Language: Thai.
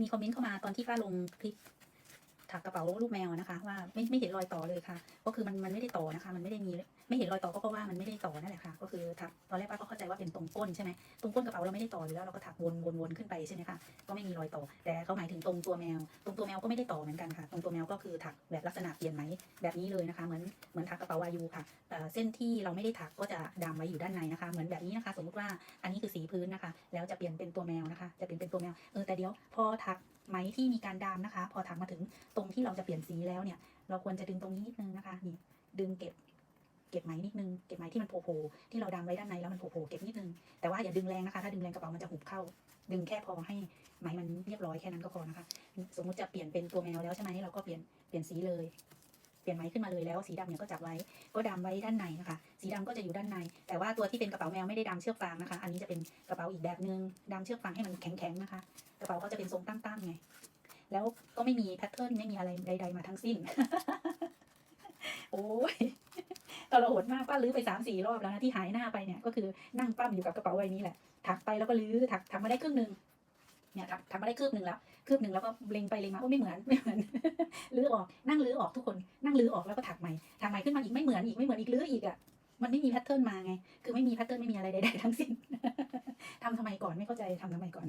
มีคอมเมนต์เข้ามาตอนที่ฟ้าลงคลิป ถักกระเป๋าลูกแมวนะคะ ว่าไม่ไม่เห็นรอยต่อเลยค่ะ ก็คือมันมันไม่ได้ต่อนะคะ มันไม่ได้มีไม่เห็นรอยต่อก็เพราะว่ามันไม่ได้ต่อนั่นแหละค่ะ ก็คือถักตอนแรกป้าก็เข้าใจว่าเป็นตรงก้นใช่ไหมตรงก้นกระเป๋าเราไม่ได้ต่ออยู่แล้วเราก็ถักวนวนวนขึ้นไปใช่ไหมคะก็ไม่มีรอยต่อ แต่เขาหมายถึงตรงตัวแมว ตรงตัวแมวก็ไม่ได้ต่อเหมือนกันค่ะ ตรงตัวแมวก็คือถักแบบลักษณะเปลี่ยนไหมแบบนี้เลยนะคะ เหมือนเหมือนถักกระเป๋าวายูค่ะเส้นที่เราไม่ได้ถักก็จะดามไว้อยู่ด้านในนะคะ เหมือนแบบนี้นะคะ สมมติว่าอันนี้คือสีพื้นนะคะ แล้วจะเปลี่ยนเป็นตัวแมวนะคะ จะเปลี่ยนเป็นตัวแมวเออแต่เดี๋ยวพอถัก ไหมที่มีการดามนะคะ พอถักมาถึงตรงที่เราจะเปลี่ยนสีแล้วเนี่ย เราควรจะดึงตรงนี้นิดนึงนะคะนี่ดึงเก็บเก็บไหมนิดนึงเก็บไหมที่มันโผล่ๆที่เราดามไว้ด้านในแล้วมันโผล่ๆเก็บนิดนึงแต่ว่าอย่าดึงแรงนะคะ ถ้าดึงแรงกระเป๋ามันจะหุบเข้า ดึงแค่พอให้ไหมมันเรียบร้อยแค่นั้นก็พอนะคะ สมมติจะเปลี่ยนเป็นตัวแมวแล้วใช่ไหมเราก็เปลี่ยนเปลี่ยนสีเลย ปลี่ยนไหมขึ้นมาเลยแล้วสีดำเนี่ยก็จับไว้ก็ดาไว้ด้านในนะคะ สีดำก็จะอยู่ด้านใน แต่ว่าตัวที่เป็นกระเป๋าแมวไม่ได้ดาเชือกฟางนะคะ อันนี้จะเป็นกระเป๋าอีกแบบนึงดาเชือกฟางให้มันแข็งๆนะคะ กระเป๋าก็จะเป็นทรงตั้งๆไงแล้วก็ไม่มีแพทเทิร์นไม่มีอะไรใด ๆ มาทั้งสิ้น โอ้ยตลโหดมากป้าลื้อไปสามสี่รอบแล้วนะที่หายหน้าไปเนี่ยก็คือนั่งปั้มอยู่กับกระเป๋าใบนี้แหละถักไปแล้วก็ลื้อถักทำมาได้ครึ่งหนึ่งเนี่ยถักทำมาได้คืบหนึ่งแล้ว คืบหนึ่งแล้วก็เล็งไปเล็งมาโอ้ไม่เหมือนไม่เหมือนลื้อออกนั่งลื้อออกทุกคนนั่งลื้อออกแล้วก็ถักใหม่ถักใหม่ขึ้นมาอีกไม่เหมือนอีกไม่เหมือนอีกลื้ออีกอะมันไม่มีแพทเทิร์นมาไง คือไม่มีแพทเทิร์นไม่มีอะไรใดๆทั้งสิ้นทำทำไมก่อนไม่เข้าใจทำทำไมก่อน